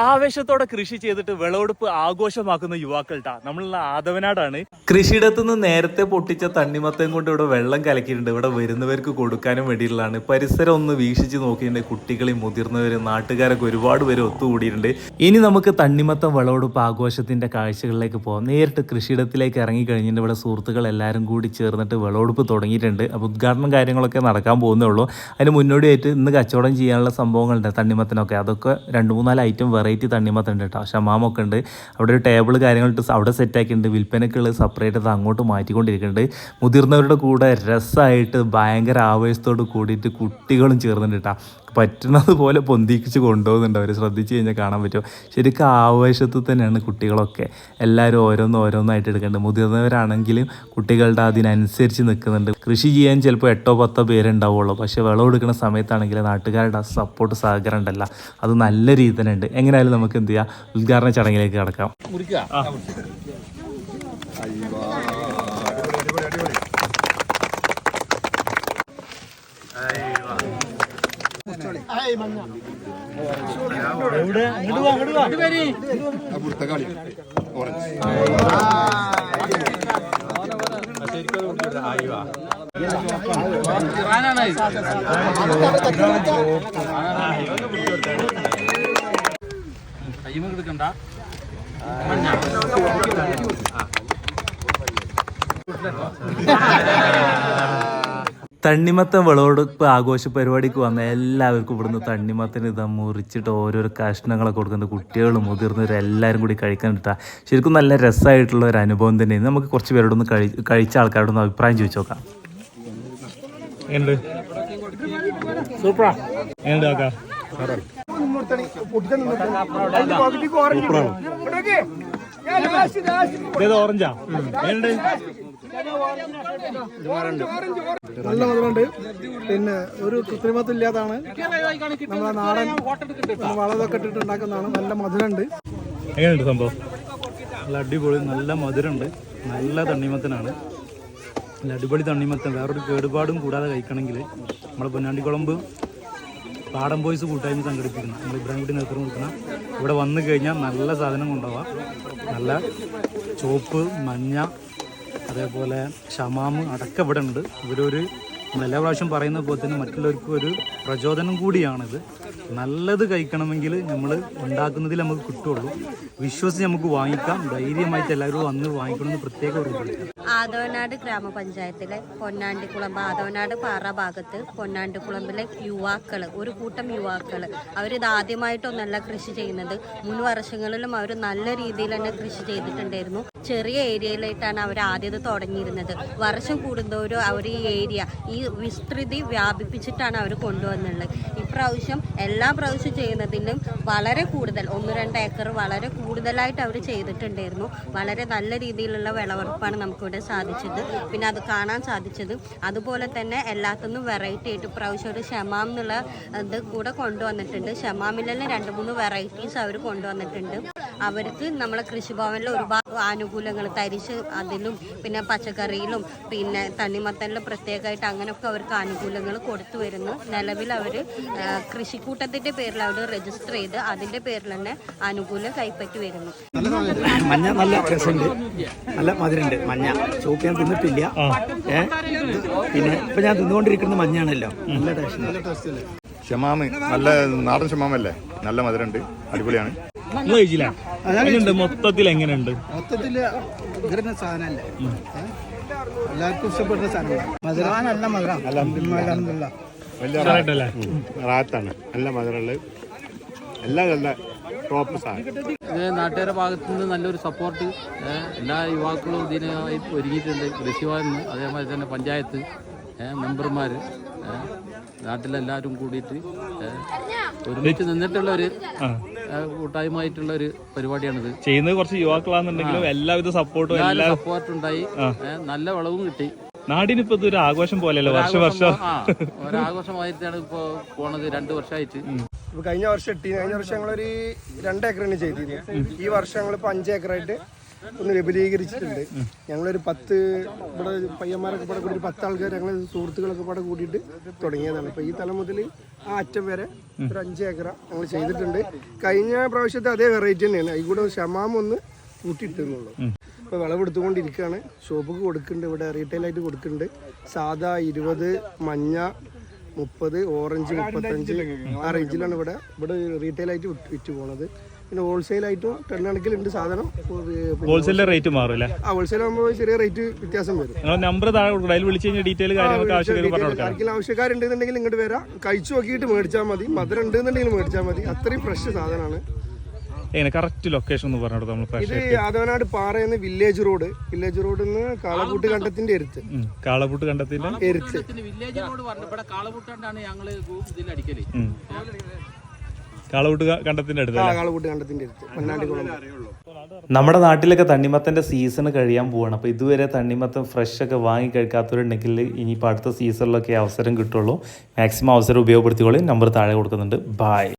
ആവേശത്തോടെ കൃഷി ചെയ്തിട്ട് വിളവെടുപ്പ് ആഘോഷമാക്കുന്ന യുവാക്കൾട്ടാ. നമ്മളുള്ള ആദവനാടാണ്. കൃഷിയിടത്തു നിന്ന് നേരത്തെ പൊട്ടിച്ച തണ്ണിമത്തം കൊണ്ട് ഇവിടെ വെള്ളം കലക്കിയിട്ടുണ്ട്. ഇവിടെ വരുന്നവർക്ക് കൊടുക്കാനും വേണ്ടിയിട്ടുള്ളതാണ്. പരിസരം ഒന്ന് വീക്ഷിച്ച് നോക്കിയിട്ടുണ്ട്. കുട്ടികളെയും മുതിർന്നവരും നാട്ടുകാരൊക്കെ ഒരുപാട് പേര് ഒത്തുകൂടിയിട്ടുണ്ട്. ഇനി നമുക്ക് തണ്ണിമത്തം വിളവെടുപ്പ് ആഘോഷത്തിന്റെ കാഴ്ചകളിലേക്ക് പോകാം നേരിട്ട് കൃഷിയിടത്തിലേക്ക് ഇറങ്ങി കഴിഞ്ഞിട്ട് ഇവിടെ സുഹൃത്തുക്കൾ എല്ലാവരും കൂടി ചേർന്നിട്ട് വിളവെടുപ്പ് തുടങ്ങിയിട്ടുണ്ട്. അപ്പോൾ ഉദ്ഘാടനം കാര്യങ്ങളൊക്കെ നടക്കാൻ പോകുന്നേ ഉള്ളൂ. അതിന് മുന്നോടിയായിട്ട് ഇന്ന് കച്ചവടം ചെയ്യാനുള്ള സംഭവങ്ങളുണ്ട് തണ്ണിമത്തനൊക്കെ. അതൊക്കെ രണ്ട് മൂന്നാൽ ഐറ്റം വെറൈറ്റി തണ്ണിമത്തൻ ഉണ്ട് കേട്ടോ ഷമാമൊക്കെ ഉണ്ട് അവിടെ ഒരു ടേബിൾ കാര്യങ്ങളിട്ട് അവിടെ സെറ്റാക്കിയിട്ടുണ്ട് വിൽപ്പനയ്ക്ക് ഉള്ളത് സെപ്പറേറ്റ് അത് അങ്ങോട്ട് മാറ്റിക്കൊണ്ടിരിക്കുന്നുണ്ട്. മുതിർന്നവരുടെ കൂടെ രസമായിട്ട് ഭയങ്കര ആവേശത്തോട് കൂടിയിട്ട് കുട്ടികളും ചേർന്നിട്ടുണ്ട് കേട്ടോ പറ്റുന്നത് പോലെ പൊന്തിക്കിച്ച് കൊണ്ടുപോകുന്നുണ്ട്. അവർ ശ്രദ്ധിച്ച് കഴിഞ്ഞാൽ കാണാൻ പറ്റും. ശരിക്കും ആവേശത്തിൽ തന്നെയാണ് കുട്ടികളൊക്കെ. എല്ലാവരും ഓരോന്ന് ഓരോന്നായിട്ട് എടുക്കേണ്ടത്. മുതിർന്നവരാണെങ്കിലും കുട്ടികളുടെ അതിനനുസരിച്ച് നിൽക്കുന്നുണ്ട്. കൃഷി ചെയ്യാൻ ചിലപ്പോൾ എട്ടോ പത്തോ പേരുണ്ടാവുള്ളൂ പക്ഷേ വിളവെടുക്കുന്ന സമയത്താണെങ്കിൽ നാട്ടുകാരുടെ ആ സപ്പോർട്ട് സഹകരണം ഉണ്ടല്ല. അത് നല്ല രീതി തന്നെ ഉണ്ട്. എങ്ങനെയായാലും നമുക്ക് എന്ത് ചെയ്യാം? ഉദ്ഘാടന ചടങ്ങിലേക്ക് കടക്കാം. പുറത്തക്കാളി ഓറഞ്ച് തണ്ണിമത്തൻ വിളവെടുപ്പ് ആഘോഷ പരിപാടിക്ക് വന്ന എല്ലാവർക്കും ഇവിടുന്ന് തണ്ണിമത്തന് ഇതാ മുറിച്ചിട്ട് ഓരോരോ കഷ്ണങ്ങളൊക്കെ കൊടുക്കുന്നത് കുട്ടികളും മുതിർന്നവരും എല്ലാവരും കൂടി കഴിക്കാൻ ഇട്ടാ. ശരിക്കും നല്ല രസമായിട്ടുള്ള ഒരു അനുഭവം തന്നെയാണ്. നമുക്ക് കുറച്ച് പേരോടൊന്ന് കഴി കഴിച്ച ആൾക്കാരോടൊന്ന് അഭിപ്രായം ചോദിച്ചു നോക്കാം. സൂപ്പറാ. ഓറഞ്ചാ നല്ല മധുരമുണ്ട് പിന്നെ ഒരു കൃത്രിമത്വം ഇല്ലാതാണ്. നമ്മളെ നാടൻ വളതൊക്കെ ഇട്ടിട്ട് ഉണ്ടാക്കുന്നതാണ്. നല്ല മധുരമുണ്ട്. എങ്ങനെയുണ്ട് സംഭവം? നല്ല അടിപൊളി നല്ല മധുരമുണ്ട്. നല്ല തണ്ണിമത്തനാണ്. നല്ല അടിപൊളി തണ്ണിമത്തൻ. വേറൊരു കേടുപാടും കൂടാതെ കഴിക്കണമെങ്കിൽ നമ്മുടെ പൊന്നാണ്ടിക്കുളമ്പ് പാടം ബോയ്സ് കൂട്ടായ്മ സംഘടിപ്പിക്കണം. നമ്മൾ ഇബ്രാഹിംകുട്ടി നേതൃത്വം കൊടുക്കുന്ന. ഇവിടെ വന്നു കഴിഞ്ഞാൽ നല്ല സാധനം കൊണ്ടുപോവാം. നല്ല ചുവപ്പ് മഞ്ഞ അതേപോലെ ഷമാമ് അടക്കം ഇവിടെ ഉണ്ട്. ഇവരൊരു നല്ല എല്ലാ പ്രാവശ്യം പറയുന്ന പോലെ തന്നെ മറ്റുള്ളവർക്കും ഒരു പ്രചോദനം കൂടിയാണിത്. നല്ലത് കഴിക്കണമെങ്കിൽ നമ്മൾ ഉണ്ടാക്കുന്നതിൽ നമുക്ക് കിട്ടുള്ളൂ. വിശ്വസിച്ച് നമുക്ക് വാങ്ങിക്കാം. ധൈര്യമായിട്ട് എല്ലാവരും വന്ന് വാങ്ങിക്കണമെന്ന് പ്രത്യേകം ഓർമ്മപ്പെടുത്താം ആദവനാട് ഗ്രാമപഞ്ചായത്തിലെ പൊന്നാണ്ടിക്കുളം ആദവനാട് പാറ ഭാഗത്ത് പൊന്നാണ്ടിക്കുളമ്പിലെ യുവാക്കൾ ഒരു കൂട്ടം യുവാക്കൾ അവരിത് ആദ്യമായിട്ടൊന്നല്ല കൃഷി ചെയ്യുന്നത്. മുൻ വർഷങ്ങളിലും അവർ നല്ല രീതിയിൽ തന്നെ കൃഷി ചെയ്തിട്ടുണ്ടായിരുന്നു. ചെറിയ ഏരിയയിലായിട്ടാണ് അവർ ആദ്യത് തുടങ്ങിയിരുന്നത്. വർഷം കൂടുന്തോറും അവർ ഈ ഏരിയ ഈ വിസ്തൃതി വ്യാപിപ്പിച്ചിട്ടാണ് അവർ കൊണ്ടുവന്നുള്ളത്. ഇപ്രാവശ്യം എല്ലാ പ്രാവശ്യം ചെയ്യുന്നതിലും വളരെ കൂടുതൽ ഒന്ന് രണ്ട് ഏക്കർ വളരെ കൂടുതലായിട്ട് അവർ ചെയ്തിട്ടുണ്ടായിരുന്നു. വളരെ നല്ല രീതിയിലുള്ള വിളവെടുപ്പാണ് നമുക്കിവിടെ സാധിച്ചത്. പിന്നെ അത് കാണാൻ സാധിച്ചത്. അതുപോലെ തന്നെ എല്ലാത്തുനിന്നും വെറൈറ്റി ആയിട്ട് പ്രാവശ്യം ഒരു ഷമാം എന്നുള്ള ഇത് കൂടെ കൊണ്ടുവന്നിട്ടുണ്ട്. ഷമാമിലെല്ലാം രണ്ട് മൂന്ന് വെറൈറ്റീസ് അവർ കൊണ്ടുവന്നിട്ടുണ്ട്. അവർക്ക് നമ്മളെ കൃഷിഭവനിൽ ഒരുപാട് ആനുകൂല്യങ്ങൾ തരിശ് അതിലും പിന്നെ പച്ചക്കറിയിലും പിന്നെ തണ്ണിമത്തനിലും പ്രത്യേകമായിട്ട് അങ്ങനെയൊക്കെ അവർക്ക് ആനുകൂല്യങ്ങൾ കൊടുത്തു വരുന്നു. നിലവിൽ അവർ കൃഷിക്കൂട്ടത്തിന്റെ പേരിൽ അവർ രജിസ്റ്റർ ചെയ്ത് അതിന്റെ പേരിൽ തന്നെ ആനുകൂല്യം കൈപ്പറ്റി വരുന്നു. മഞ്ഞ നല്ല രസമുണ്ട്. നല്ല മധുരമുണ്ട്. മഞ്ഞ. ചുവപ്പ് ഞാൻ തിന്നിട്ടില്ല. ഏ? പിന്നെ ഇപ്പൊ ഞാൻ തിന്നുകൊണ്ടിരിക്കുന്ന മഞ്ഞാണല്ലോ നല്ല ടേസ്റ്റ് ഷമാമ്. നല്ല നാടൻ ഷമാമല്ലേ? നല്ല മധുരമുണ്ട്. അടിപൊളിയാണ്. മൊത്തത്തിൽ എങ്ങനെയുണ്ട്? മൊത്തത്തിൽ സാധനല്ലേ? എല്ലാവർക്കും ഇഷ്ടപ്പെടുന്ന സാധനമാണ് മധുരം. നല്ല മധുരം. റാത്താണ്. നല്ല മധുരമുള്ള എല്ലാം നല്ല ടോപ്പ് സാധനം. ഇത് നാട്ടുകാരുടെ ഭാഗത്തു നിന്ന് നല്ലൊരു സപ്പോർട്ട് എല്ലാ യുവാക്കളും ഇതിന് ഒരുങ്ങിയിട്ടുണ്ട്. കൃഷിഭവൻ അതേമാതിരി തന്നെ പഞ്ചായത്ത് മെമ്പർമാർ നാട്ടിലെല്ലാവരും കൂടിയിട്ട് ഒരുമിച്ച് നിന്നിട്ടുള്ള ഒരു കൂട്ടായ്മയായിട്ടുള്ള ഒരു പരിപാടിയാണിത്. ചെയ്യുന്നത് കുറച്ച് യുവാക്കളാണെന്നുണ്ടെങ്കിലും എല്ലാവിധ സപ്പോർട്ടും എല്ലാ സപ്പോർട്ടും ഉണ്ടായി. നല്ല വളവും കിട്ടി. നാടിനിപ്പോ ഇതൊരു ആഘോഷം പോലെയല്ലോ? വർഷം വർഷം. ഒരാഘോഷമായിട്ടാണ് ഇപ്പോ പോണത്. രണ്ടു വർഷമായിട്ട്. ഇപ്പൊ കഴിഞ്ഞ വർഷം ഇട്ടി കഴിഞ്ഞ വർഷം ഒരു രണ്ട് ഏക്കറാണ് ചെയ്തിരുന്നത് ഈ വർഷം ഞങ്ങൾ അഞ്ച് ഏക്കറായിട്ട് ഒന്ന് വിപുലീകരിച്ചിട്ടുണ്ട്. ഞങ്ങളൊരു പത്ത് ഇവിടെ പയ്യന്മാരൊക്കെ പാടെ കൂടി പത്ത് ആൾക്കാർ ഞങ്ങൾ സുഹൃത്തുക്കളൊക്കെ പാടെ കൂടിയിട്ട് തുടങ്ങിയതാണ്. ഇപ്പോൾ ഈ തലം മുതൽ ആ അറ്റം വരെ ഒരു അഞ്ച് ഏക്കറ ഞങ്ങൾ ചെയ്തിട്ടുണ്ട്. കഴിഞ്ഞ പ്രാവശ്യത്തെ അതേ വെറൈറ്റി തന്നെയാണ്. അതിൽ കൂടെ ഷമാം ഒന്ന് കൂട്ടിയിട്ടുള്ളൂ ഇപ്പോൾ വിളവെടുത്തുകൊണ്ടിരിക്കുകയാണ് ഷോപ്പ് കൊടുക്കുന്നുണ്ട് ഇവിടെ റീറ്റെയിലായിട്ട് കൊടുക്കുന്നുണ്ട്. സാധാ ഇരുപത് മഞ്ഞ മുപ്പത് ഓറഞ്ച് മുപ്പത്തഞ്ച് ആ റേഞ്ചിലാണ് ഇവിടെ. ഇവിടെ റീറ്റെയിൽ ആയിട്ട് വിറ്റ് പോണത്. പിന്നെ ഹോൾസെയിലായിട്ടും ടെൺ കണക്കിലുണ്ട് സാധനം. ഹോൾസെയിലെ റേറ്റ് മാറും അല്ലേ? ആ ഹോൾസെയിൽ ആകുമ്പോൾ ചെറിയ റേറ്റ് വ്യത്യാസം വരും. നമ്പർ താഴെ വിളിച്ച് കഴിഞ്ഞാൽ ഡീറ്റെയിൽ ആവശ്യക്കാരുണ്ടെന്നുണ്ടെങ്കിൽ ഇങ്ങോട്ട് വരാം. കഴിച്ചു നോക്കിയിട്ട് മേടിച്ചാൽ മതി. മധുരം ഉണ്ടെന്നുണ്ടെങ്കിൽ മേടിച്ചാൽ മതി. അത്രയും ഫ്രഷ് സാധനമാണ് എങ്ങനെ കറക്റ്റ് ലൊക്കേഷൻ ഒന്ന് പറഞ്ഞു നമ്മൾ ഇത് ഫ്രഷ് ആദവനാട് പാറയെന്ന് വില്ലേജ് റോഡ് വില്ലേജ് റോഡിൽ നിന്ന് കാളപൂട്ട് കണ്ടത്തിന്റെ എരുത്ത്. കാളപൂട്ട് കണ്ടത്തിന്റെ? എരുത്ത്. വില്ലേജ് റോഡ് പറഞ്ഞു ഇവിടെ കാളപൂട്ടാണ്ടാണ് ഞങ്ങൾ ഇതിൽ അടിക്കൽ. കാളപൂട്ട് കണ്ടത്തിന്റെ അടുത്ത് നമ്മുടെ നാട്ടിലൊക്കെ തണ്ണിമത്തന്റെ സീസൺ കഴിയാൻ പോവാണ്. അപ്പോൾ ഇതുവരെ തണ്ണിമത്തൻ ഫ്രഷ് ഒക്കെ വാങ്ങി കഴിക്കാത്തവരുണ്ടെങ്കിൽ ഇനിയിപ്പോൾ അടുത്ത സീസണിലൊക്കെ അവസരം കിട്ടുള്ളൂ. മാക്സിമം അവസരം ഉപയോഗപ്പെടുത്തിക്കോളി. നമ്പർ താഴെ കൊടുക്കുന്നുണ്ട്. ബായ്